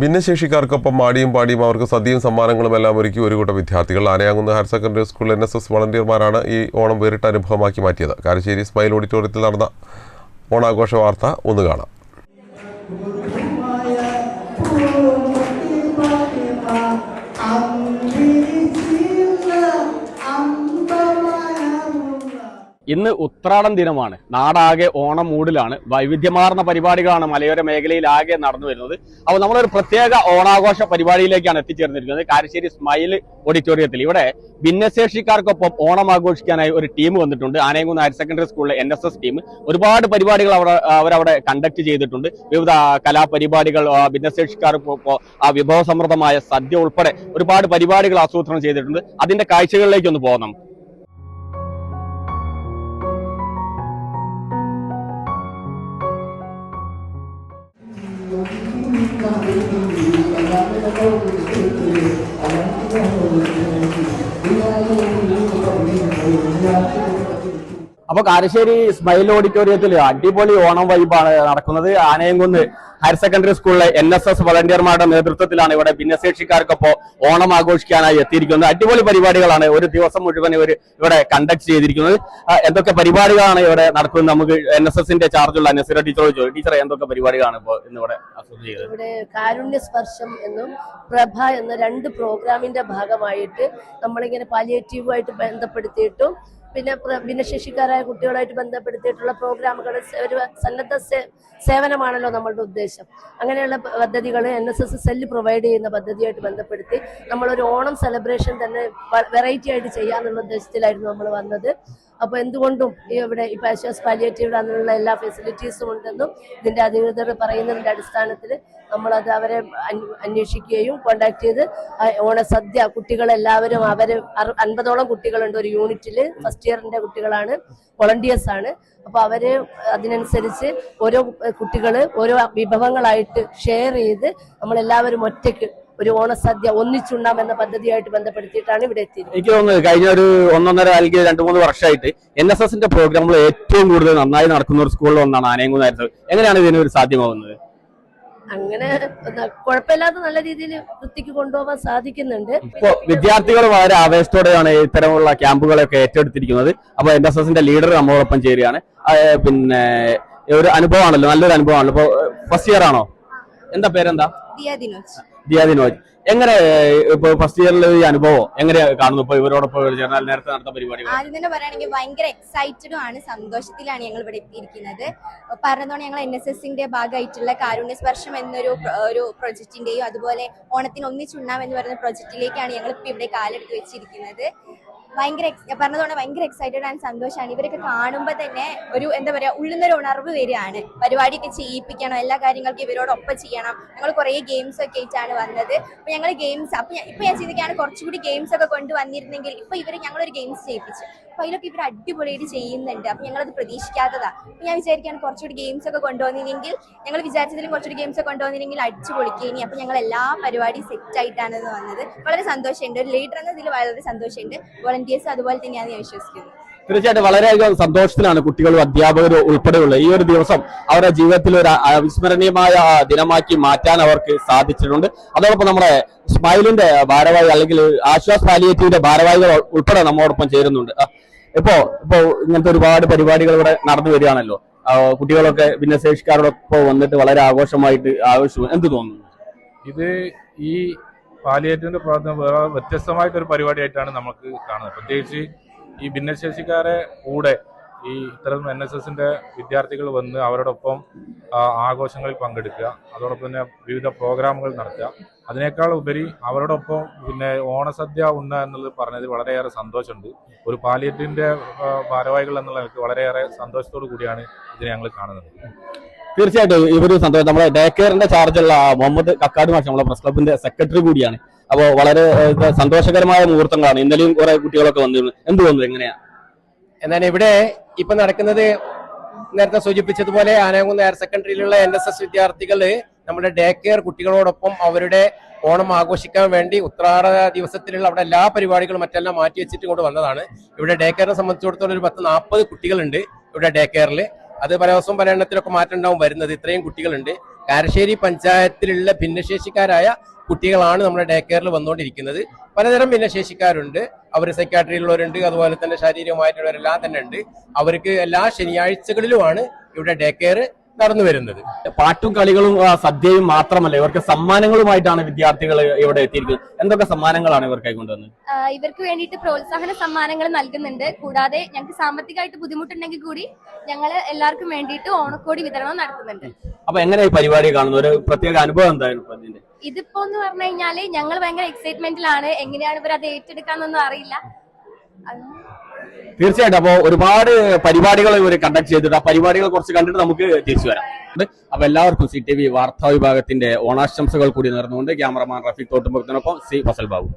ഭിന്നശേഷിക്കാർക്കൊപ്പം മാടിയും പാടിയും അവർക്ക് സദ്യയും സമ്മാനങ്ങളും എല്ലാം ഒരുക്കി ഒരു കൂട്ടം വിദ്യാർത്ഥികൾ. Anayamkunnu higher secondary school N S S വളണ്ടിയർമാരാണ് ഈ ഓണം വേറിട്ട അനുഭവമാക്കി മാറ്റിയത്. കാരശ്ശേരി സ്മൈൽ ഓഡിറ്റോറിയത്തിൽ നടന്ന ഓണാഘോഷ വാർത്ത ഒന്ന് കാണാം. ഇന്ന് ഉത്രാടം ദിനമാണ്. നാടാകെ ഓണം മൂടിലാണ്. വൈവിധ്യമാർന്ന പരിപാടികളാണ് മലയോര മേഖലയിൽ ആകെ നടന്നു വരുന്നത്. അപ്പോൾ നമ്മളൊരു പ്രത്യേക ഓണാഘോഷ പരിപാടിയിലേക്കാണ് എത്തിച്ചേർന്നിരിക്കുന്നത്. കാരശ്ശേരി സ്മൈൽ ഓഡിറ്റോറിയത്തിൽ. ഇവിടെ ഭിന്നശേഷിക്കാർക്കൊപ്പം ഓണം ആഘോഷിക്കാനായി ഒരു ടീം വന്നിട്ടുണ്ട്. ആനയംകുന്ന് ഹയർ സെക്കൻഡറി സ്കൂളിലെ എൻ എസ് എസ് ടീം. ഒരുപാട് പരിപാടികൾ അവിടെ അവരവിടെ കണ്ടക്ട് ചെയ്തിട്ടുണ്ട്. വിവിധ കലാപരിപാടികൾ ആ, ഭിന്നശേഷിക്കാർക്കൊപ്പം ആ വിഭവസമൃദ്ധമായ സദ്യ ഉൾപ്പെടെ ഒരുപാട് പരിപാടികൾ ആസൂത്രണം ചെയ്തിട്ടുണ്ട്. അതിന്റെ കാഴ്ചകളിലേക്ക് ഒന്ന് പോകാം നമുക്ക് അപ്പൊ കാരശ്ശേരി സ്മൈൽ ഓഡിറ്റോറിയത്തിൽ അടിപൊളി ഓണം വൈബാണ് നടക്കുന്നത്. ആനയംകുന്ന് ഹയർ സെക്കൻഡറി സ്കൂളിലെ എൻ എസ് എസ് വളണ്ടിയർമാരുടെ നേതൃത്വത്തിലാണ് ഇവിടെ ഭിന്നശേഷിക്കാർക്കൊപ്പം ഓണം ആഘോഷിക്കാനായി എത്തിയിരിക്കുന്നത്. അടിപൊളി പരിപാടികളാണ് ഒരു ദിവസം മുഴുവൻ ഇവർ ഇവിടെ കണ്ടക്ട് ചെയ്തിരിക്കുന്നത്. എന്തൊക്കെ പരിപാടികളാണ് ഇവിടെ നടക്കുന്നത്? നമുക്ക് എൻ എസ് എസിന്റെ ചാർജുള്ള നസീറ ടീച്ചറോട് ചോദിച്ചു. ടീച്ചർ എന്തൊക്കെ പരിപാടികളാണ് ഇപ്പോൾ ഇന്ന് ഇവിടെ ആസൂത്രണം ചെയ്തത് ഇവിടെ കാരുണ്യ സ്പർശം എന്നും പ്രഭ എന്ന രണ്ട് പ്രോഗ്രാമിന്റെ ഭാഗമായിട്ട് നമ്മളിങ്ങനെ പാലിയേറ്റീവുമായിട്ട് ബന്ധപ്പെടുത്തിയിട്ടും പിന്നെ ഭിന്നശേഷിക്കാരായ കുട്ടികളായിട്ട് ബന്ധപ്പെടുത്തിയിട്ടുള്ള പ്രോഗ്രാമുകൾ ഒരു സന്നദ്ധ സേവനമാണല്ലോ നമ്മളുടെ ഉദ്ദേശം. അങ്ങനെയുള്ള പദ്ധതികൾ N S S cell provide ചെയ്യുന്ന പദ്ധതിയായിട്ട് ബന്ധപ്പെടുത്തി നമ്മളൊരു ഓണം സെലിബ്രേഷൻ തന്നെ വെറൈറ്റി ആയിട്ട് ചെയ്യാന്നുള്ള ഉദ്ദേശത്തിലായിരുന്നു നമ്മൾ വന്നത്. അപ്പോൾ എന്തുകൊണ്ടും ഇവിടെ ഈ പാശ്വാസ് പാലിയേറ്റീവ് അതിനുള്ള എല്ലാ ഫെസിലിറ്റീസും ഉണ്ടെന്നും ഇതിന്റെ അധികൃതർ പറയുന്നതിന്റെ അടിസ്ഥാനത്തിൽ നമ്മളത് അവരെ അന്വേഷിക്കുകയും കോണ്ടാക്ട് ചെയ്ത് ഓണ സദ്യ കുട്ടികളെല്ലാവരും അവർ അൻപതോളം കുട്ടികളുണ്ട് ഒരു യൂണിറ്റിൽ ഫസ്റ്റ് ഇയറിന്റെ കുട്ടികളാണ് വോളണ്ടിയേഴ്സ് ആണ്. അപ്പൊ അവർ അതിനനുസരിച്ച് ഓരോ കുട്ടികൾ ഓരോ വിഭവങ്ങളായിട്ട് ഷെയർ ചെയ്ത് നമ്മളെല്ലാവരും ഒറ്റയ്ക്ക് ഒരു ഓണസദ്യ ഒന്നിച്ചുണ്ടാം എന്ന പദ്ധതിയായിട്ട് ബന്ധപ്പെടുത്തിയിട്ടാണ് ഇവിടെ എത്തിയത് എനിക്ക് തോന്നുന്നത് കഴിഞ്ഞ ഒരു ഒന്നൊന്നര അല്ലെങ്കിൽ രണ്ടു മൂന്ന് വർഷമായിട്ട് എൻ എസ് എസിന്റെ പ്രോഗ്രാമുകൾ ഏറ്റവും കൂടുതൽ നന്നായി നടക്കുന്ന ഒരു സ്കൂളിൽ ഒന്നാണ് സെക്കൻഡറി എങ്ങനെയാണ് ഇതിന് ഒരു സാധ്യമാവുന്നത് അങ്ങനെ കുഴപ്പമില്ലാതെ നല്ല രീതിയിൽ വൃത്തിക്ക് കൊണ്ടുപോകാൻ സാധിക്കുന്നുണ്ട്. ഇപ്പോ വിദ്യാർത്ഥികൾ വളരെ ആവേശത്തോടെയാണ് ഇത്തരമുള്ള ക്യാമ്പുകളൊക്കെ ഏറ്റെടുത്തിരിക്കുന്നത്. അപ്പൊ എൻ എസ് എസിന്റെ ലീഡർ നമ്മളോടൊപ്പം ചേരുകയാണ്. പിന്നെ ഒരു അനുഭവമാണല്ലോ നല്ലൊരു അനുഭവമാണല്ലോ. ഇപ്പൊ ഫസ്റ്റ് ഇയർ ആണോ? എന്താ പേരെന്താ? ദിനോജ് ദിയ ദിനോജ് എങ്ങനെ ഇപ്പൊ ഫസ്റ്റ് ഇയറിൽ ഈ അനുഭവം എങ്ങനെ കാണുന്നു ഇപ്പൊ ഇവരോടൊപ്പം ചേർന്നാൽ നേരത്തെ നടത്ത പരിപാടികൾ ആദ്യം തന്നെ പറയുകയാണെങ്കിൽ ഭയങ്കര എക്സൈറ്റഡും ആണ് സന്തോഷത്തിലാണ് ഞങ്ങൾ ഇവിടെ എത്തിയിരിക്കുന്നത്. പറഞ്ഞതോടെ ഞങ്ങൾ എൻ എസ് എസിന്റെ ഭാഗമായിട്ടുള്ള കാരുണ്യ സ്പർശം എന്നൊരു ഒരു പ്രൊജക്ടിന്റെയും അതുപോലെ ഓണത്തിന് ഒന്നിച്ചുണ്ണാം എന്ന് പറയുന്ന പ്രൊജക്റ്റിലേക്കാണ് ഞങ്ങൾ ഇപ്പൊ ഇവിടെ കാലെടുത്ത് വെച്ചിരിക്കുന്നത്. ഭയങ്കര പറഞ്ഞതുകൊണ്ട് ഭയങ്കര എക്സൈറ്റഡ് ആൻഡ് സന്തോഷമാണ്. ഇവരൊക്കെ കാണുമ്പോൾ തന്നെ ഒരു എന്താ പറയുക ഉള്ളുന്നൊരു ഉണർവ് വരികയാണ്. പരിപാടിയൊക്കെ ചെയ്യിപ്പിക്കണം എല്ലാ കാര്യങ്ങൾക്കും ഇവരോടൊപ്പം ചെയ്യണം. ഞങ്ങൾ കുറേ ഗെയിംസ് ഒക്കെ ആയിട്ടാണ് വന്നത്. അപ്പൊ ഞങ്ങൾ ഗെയിംസ് അപ്പൊ ഇപ്പൊ ഞാൻ ചിന്തിക്കുകയാണ് കുറച്ചുകൂടി ഗെയിംസ് ഒക്കെ കൊണ്ടുവന്നിരുന്നെങ്കിൽ ഇപ്പൊ ഇവർ ഞങ്ങളൊരു ഗെയിംസ് ചെയ്യിപ്പിച്ചു അപ്പൊ അതിലൊക്കെ ഇവർ അടിപൊളിയായിട്ട് ചെയ്യുന്നുണ്ട്. അപ്പൊ ഞങ്ങളത് പ്രതീക്ഷിക്കാത്തതാ. അപ്പൊ ഞാൻ വിചാരിക്കുകയാണ് കുറച്ചുകൂടി ഗെയിംസ് ഒക്കെ കൊണ്ടുവന്നില്ലെങ്കിൽ ഞങ്ങൾ വിചാരിച്ചതിലും കുറച്ചുകൂടി ഗെയിംസ് ഒക്കെ കൊണ്ടുവന്നില്ലെങ്കിൽ അടിച്ചു പൊളിക്കേനി. അപ്പൊ ഞങ്ങൾ എല്ലാ പരിപാടിയും സെറ്റ് ആയിട്ടാണ് വന്നത്. വളരെ സന്തോഷമുണ്ട്. ഒരു ലീഡർ എന്നതിൽ വളരെ സന്തോഷമുണ്ട്. വോളണ്ടിയേഴ്സ് അതുപോലെ തന്നെയാണ് ഞാൻ വിശ്വസിക്കുന്നത് തീർച്ചയായിട്ടും വളരെയധികം സന്തോഷത്തിലാണ് കുട്ടികളും അധ്യാപകരും ഉൾപ്പെടെയുള്ള ഈ ഒരു ദിവസം അവരുടെ ജീവിതത്തിൽ ഒരു അവിസ്മരണീയമായ ദിനമാക്കി മാറ്റാൻ അവർക്ക് സാധിച്ചിട്ടുണ്ട്. അതോടൊപ്പം നമ്മുടെ സ്മൈലിന്റെ ഭാരവാഹി അല്ലെങ്കിൽ ആശ്വാസ് പാലിയേറ്റീവിന്റെ ഭാരവാഹികൾ ഉൾപ്പെടെ നമ്മോടൊപ്പം ചേരുന്നുണ്ട്. ഇപ്പോ ഇപ്പോ ഇങ്ങനത്തെ ഒരുപാട് പരിപാടികൾ ഇവിടെ നടന്നു വരികയാണല്ലോ. കുട്ടികളൊക്കെ ഭിന്നശേഷിക്കാരോടൊപ്പം വന്നിട്ട് വളരെ ആഘോഷമായിട്ട് ആഘോഷിച്ചു. എന്ത് തോന്നുന്നു? ഇത് ഈ പാലിയേറ്റീവിന്റെ പ്രവർത്തനം വ്യത്യസ്തമായിട്ടൊരു പരിപാടിയായിട്ടാണ് നമുക്ക് കാണുന്നത്. പ്രത്യേകിച്ച് ഈ ഭിന്നശേഷിക്കാരെ കൂടെ ഈ ഇത്തരം എൻ എസ് എസിന്റെ വിദ്യാർത്ഥികൾ വന്ന് അവരോടൊപ്പം ആഘോഷങ്ങളിൽ പങ്കെടുക്കുക അതോടൊപ്പം തന്നെ വിവിധ പ്രോഗ്രാമുകൾ നടത്തുക. അതിനേക്കാൾ ഉപരി അവരോടൊപ്പം പിന്നെ ഓണസദ്യ ഉണ്ണ എന്നുള്ളത് പറഞ്ഞത് വളരെയേറെ സന്തോഷമുണ്ട്. ഒരു പാലിയറ്റിന്റെ ഭാരവാഹികൾ എന്നുള്ള നിലയ്ക്ക് വളരെയേറെ സന്തോഷത്തോടു കൂടിയാണ് ഇതിനെ ഞങ്ങൾ കാണുന്നത്. തീർച്ചയായിട്ടും ഇവർ സന്തോഷം. നമ്മുടെ ഡേ കെയറിന്റെ ചാർജുള്ള മുഹമ്മദ് കക്കാട് മാഷ് നമ്മുടെ പ്രസ് ക്ലബിന്റെ സെക്രട്ടറി കൂടിയാണ്. അപ്പോൾ വളരെ സന്തോഷകരമായ മുഹൂർത്തങ്ങളാണ്. ഇന്നലെയും കുറെ കുട്ടികളൊക്കെ വന്നിരുന്നു. എന്ത് തോന്നുന്നു എങ്ങനെയാ? എന്നാൽ ഇവിടെ ഇപ്പൊ നടക്കുന്നത് നേരത്തെ സൂചിപ്പിച്ചതുപോലെ ആനകുന്ന് ഹയർ സെക്കൻഡറിയിലുള്ള എൻ എസ് എസ് വിദ്യാർത്ഥികൾ നമ്മുടെ ഡേ കെയർ കുട്ടികളോടൊപ്പം അവരുടെ ഓണം ആഘോഷിക്കാൻ വേണ്ടി ഉത്രാട ദിവസത്തിലുള്ള അവിടെ എല്ലാ പരിപാടികളും മറ്റെല്ലാം മാറ്റി വെച്ചിട്ട് കൊണ്ട് വന്നതാണ്. ഇവിടെ ഡേ കെയറിനെ സംബന്ധിച്ചിടത്തോളം ഒരു പത്ത് നാൽപ്പത് കുട്ടികളുണ്ട് ഇവിടെ ഡേ കെയറിൽ അത് പല ദിവസവും പല എണ്ണത്തിലൊക്കെ മാറ്റം ഉണ്ടാവും വരുന്നത്. ഇത്രയും കുട്ടികളുണ്ട്. കാരശ്ശേരി പഞ്ചായത്തിലുള്ള ഭിന്നശേഷിക്കാരായ കുട്ടികളാണ് നമ്മുടെ ഡേ കെയറിൽ വന്നുകൊണ്ടിരിക്കുന്നത്. പലതരം ഭിന്നശേഷിക്കാരുണ്ട്. അവർ സൈക്കാട്രിയിലുള്ളവരുണ്ട് അതുപോലെ തന്നെ ശാരീരികമായിട്ടുള്ളവരെല്ലാം തന്നെ ഉണ്ട് അവർക്ക് എല്ലാ ശനിയാഴ്ചകളിലുമാണ് ഇവിടെ ഡേ കെയർ നടന്നു വരുന്നത്. പാട്ടും കളികളും സദ്യയും മാത്രമല്ല ഇവർക്ക് സമ്മാനങ്ങളുമായിട്ടാണ് വിദ്യാർത്ഥികൾ ഇവിടെ എത്തിയിരിക്കുന്നത്. എന്തൊക്കെ സമ്മാനങ്ങളാണ് ഇവർക്കായി കൊണ്ടുവന്നത് ഇവർക്ക് വേണ്ടിയിട്ട് പ്രോത്സാഹന സമ്മാനങ്ങൾ നൽകുന്നുണ്ട്. കൂടാതെ ഞങ്ങൾക്ക് സാമ്പത്തികമായിട്ട് ബുദ്ധിമുട്ടുണ്ടെങ്കിൽ കൂടി ഞങ്ങൾ എല്ലാവർക്കും വേണ്ടിയിട്ട് ഓണക്കോടി വിതരണം നടത്തുന്നുണ്ട്. അപ്പൊ എങ്ങനെ ഈ പരിപാടി കാണുന്ന? ഒരു പ്രത്യേക അനുഭവം എന്തായിരുന്നു ഇപ്പൊ ഇതിപ്പോ എന്ന് പറഞ്ഞു കഴിഞ്ഞാൽ ഞങ്ങൾ ഭയങ്കര എക്സൈറ്റ്മെന്റിലാണ് എങ്ങനെയാണ് ഇവർ അത് ഏറ്റെടുക്കാന്നൊന്നും അറിയില്ല. തീർച്ചയായിട്ടും. അപ്പോൾ ഒരുപാട് പരിപാടികൾ ഇവർ കണ്ടക്ട് ചെയ്തിട്ട് ആ പരിപാടികൾ കുറച്ച് കണ്ടിട്ട് നമുക്ക് തിരിച്ചു വരാം. അപ്പൊ എല്ലാവർക്കും സി ടി വി വാർത്താ വിഭാഗത്തിന്റെ ഓണാശംസകൾ കൂടി നേർന്നുകൊണ്ട് ക്യാമറമാൻ റഫീഖ് തോട്ടുമുഖത്തിനൊപ്പം സി ഫസൽ ബാബു.